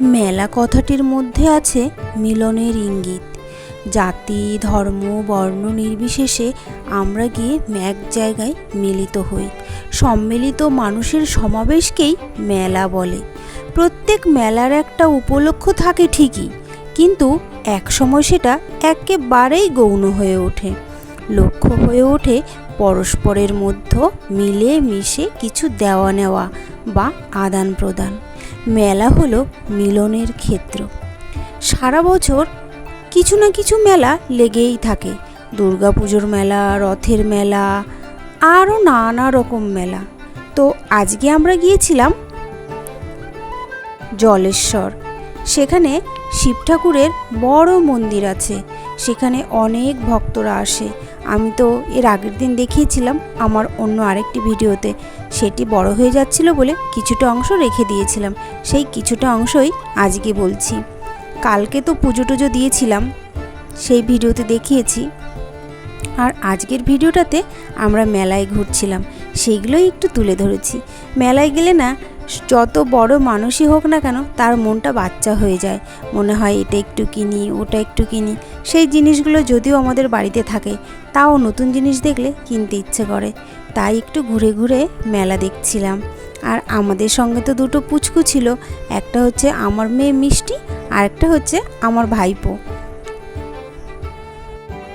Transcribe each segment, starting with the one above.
মেলা কথাটির মধ্যে আছে মিলনের ইঙ্গিত। জাতি, ধর্ম, বর্ণ নির্বিশেষে আমরা গিয়ে এক জায়গায় মিলিত হই। সম্মিলিত মানুষের সমাবেশকেই মেলা বলে। প্রত্যেক মেলার একটা উপলক্ষ থাকে ঠিকই, কিন্তু একসময় সেটা একেবারেই গৌণ হয়ে ওঠে। লক্ষ্য হয়ে ওঠে পরস্পরের মধ্যে মিলে মিশে কিছু দেওয়া নেওয়া বা আদান প্রদান। মেলা হলো মিলনের ক্ষেত্র। সারা বছর কিছু না কিছু মেলা লেগেই থাকে। দুর্গাপুজোর মেলা, রথের মেলা, আরও নানা রকম মেলা। তো আজকে আমরা গিয়েছিলাম জলেশ্বর। সেখানে শিব ঠাকুরের বড় মন্দির আছে। সেখানে অনেক ভক্তরা আসে। আমি তো এর আগের দিন দেখিয়েছিলাম আমার অন্য আরেকটি ভিডিওতে। সেটি বড় হয়ে যাচ্ছিল বলে কিছুটা অংশ রেখে দিয়েছিলাম। সেই কিছুটা অংশই আজকে বলছি। কালকে তো পুজো টুজো দিয়েছিলাম, সেই ভিডিওতে দেখিয়েছি। আর আজকের ভিডিওটাতে আমরা মেলায় ঘুরছিলাম, সেইগুলোই একটু তুলে ধরেছি। মেলায় গেলে না যত বড় মানুষই হোক না কেন তার মনটা বাচ্চা হয়ে যায়। মনে হয় এটা একটু কিনি, ওটা একটু কিনি। সেই জিনিসগুলো যদিও আমাদের বাড়িতে থাকে, তাও নতুন জিনিস দেখলে কিনতে ইচ্ছে করে। তাই একটু ঘুরে ঘুরে মেলা দেখছিলাম। আর আমাদের সঙ্গে তো দুটো পুচকু ছিল, একটা হচ্ছে আমার মেয়ে মিষ্টি, আর একটা হচ্ছে আমার ভাইপো।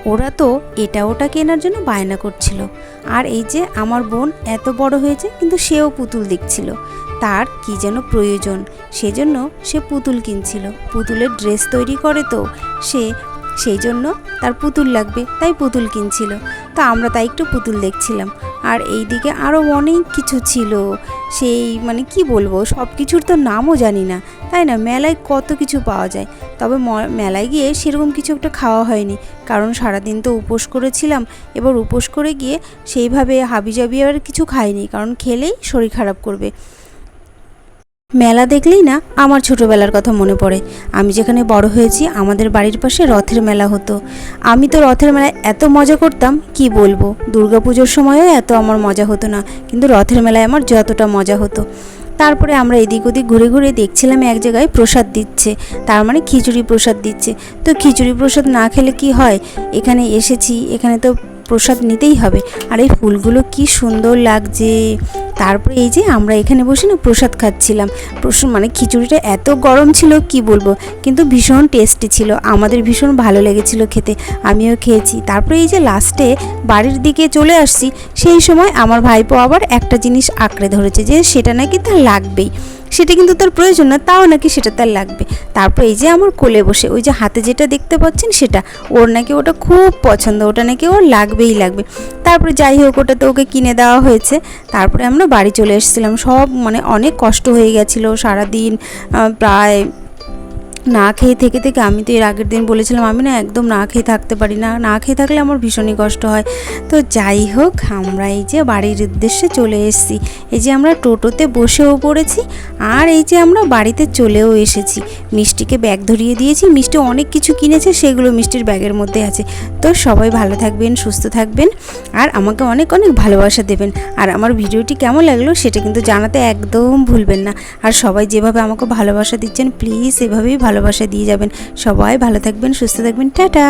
ওরা তো এটা ওটা কেনার জন্য বায়না করছিল। আর এই যে আমার বোন এত বড় হয়েছে, কিন্তু সেও পুতুল দেখছিল। তার কি যেন প্রয়োজন, সেজন্য সে পুতুল কিনছিল। পুতুলের ড্রেস তৈরি করে তো, সে সেই জন্য তার পুতুল লাগবে, তাই পুতুল কিনছিল। তো আমরা তাই একটু পুতুল দেখছিলাম। আর এই দিকে আরও অনেক কিছু ছিল। সেই মানে কি বলব সব কিছুর তো নামও জানি না, তাই না? মেলায় কত কিছু পাওয়া যায়। তবে মেলায় গিয়ে সেরকম কিছু একটা খাওয়া হয়নি। কারণ সারাদিন তো উপোস করেছিলাম, এবার উপোস করে গিয়ে সেইভাবে হাবিজাবি আর কিছু খাইনি, কারণ খেলেই শরীর খারাপ করবে। মেলা দেখলেই না আমার ছোটোবেলার কথা মনে পড়ে। আমি যেখানে বড় হয়েছি, আমাদের বাড়ির পাশে রথের মেলা হতো। আমি তো রথের মেলায় এত মজা করতাম, কি বলব? দুর্গাপুজোর সময়ও এত আমার মজা হতো না, কিন্তু রথের মেলায় আমার যতটা মজা হতো। তারপরে আমরা এদিক ওদিক ঘুরে ঘুরে দেখছিলাম এক জায়গায় প্রসাদ দিচ্ছে, তার মানে খিচুড়ি প্রসাদ দিচ্ছে। তো খিচুড়ি প্রসাদ না খেলে কি হয়? এখানে এসেছি, এখানে তো প্রসাদ নিতেই হবে। আর এই ফুলগুলো কি সুন্দর লাগছে। তারপরে এই যে আমরা এখানে বসে না প্রসাদ খাচ্ছিলাম। প্রসাদ মানে খিচুড়িটা এত গরম ছিল, কি বলব? কিন্তু ভীষণ টেস্টি ছিল। আমাদের ভীষণ ভালো লেগেছিল খেতে। আমিও খেয়েছি। তারপরে এই যে লাস্টে বাড়ির দিকে চলে আসছি, সেই সময় আমার ভাইপো আবার একটা জিনিস আঁকড়ে ধরেছে যে সেটা নাকি তার লাগবেই। সেটা কিন্তু তার প্রয়োজন না, তাও নাকি সেটা তার লাগবে। তারপর এই যে আমার কোলে বসে, ওই যে হাতে যেটা দেখতে পাচ্ছেন সেটা, ওর নাকি ওটা খুব পছন্দ, ওটা নাকি ওর লাগবেই লাগবে। তারপরে যাই হোক, ওটা তো ওকে কিনে দেওয়া হয়েছে। তারপরে আমরা বাড়ি চলে এসেছিলাম, সব মানে অনেক কষ্ট হয়ে গেছিল সারাদিন প্রায় না খেয়ে থেকে থেকে আমি তো এর আগের দিন বলেছিলাম, আমি না একদম না খেয়ে থাকতে পারি না। না খেয়ে থাকলে আমার ভীষণই কষ্ট হয়। তো যাই হোক, আমরা এই যে বাড়ির উদ্দেশ্যে চলে এসেছি। এই যে আমরা টোটোতে বসেও পড়েছি আর এই যে আমরা বাড়িতে চলেও এসেছি। মিষ্টিকে ব্যাগ ধরিয়ে দিয়েছি। মিষ্টি অনেক কিছু কিনেছে, সেগুলো মিষ্টির ব্যাগের মধ্যে আছে। তো সবাই ভালো থাকবেন, সুস্থ থাকবেন আর আমাকে অনেক অনেক ভালোবাসা দেবেন। আর আমার ভিডিওটি কেমন লাগল সেটা কিন্তু জানাতে একদম ভুলবেন না। আর সবাই যেভাবে আমাকে ভালোবাসা দিচ্ছেন প্লিজ এভাবেই ভালো ভালোবাসা দিয়ে যাবেন। সবাই ভালো থাকবেন সুস্থ থাকবেন। টাটা!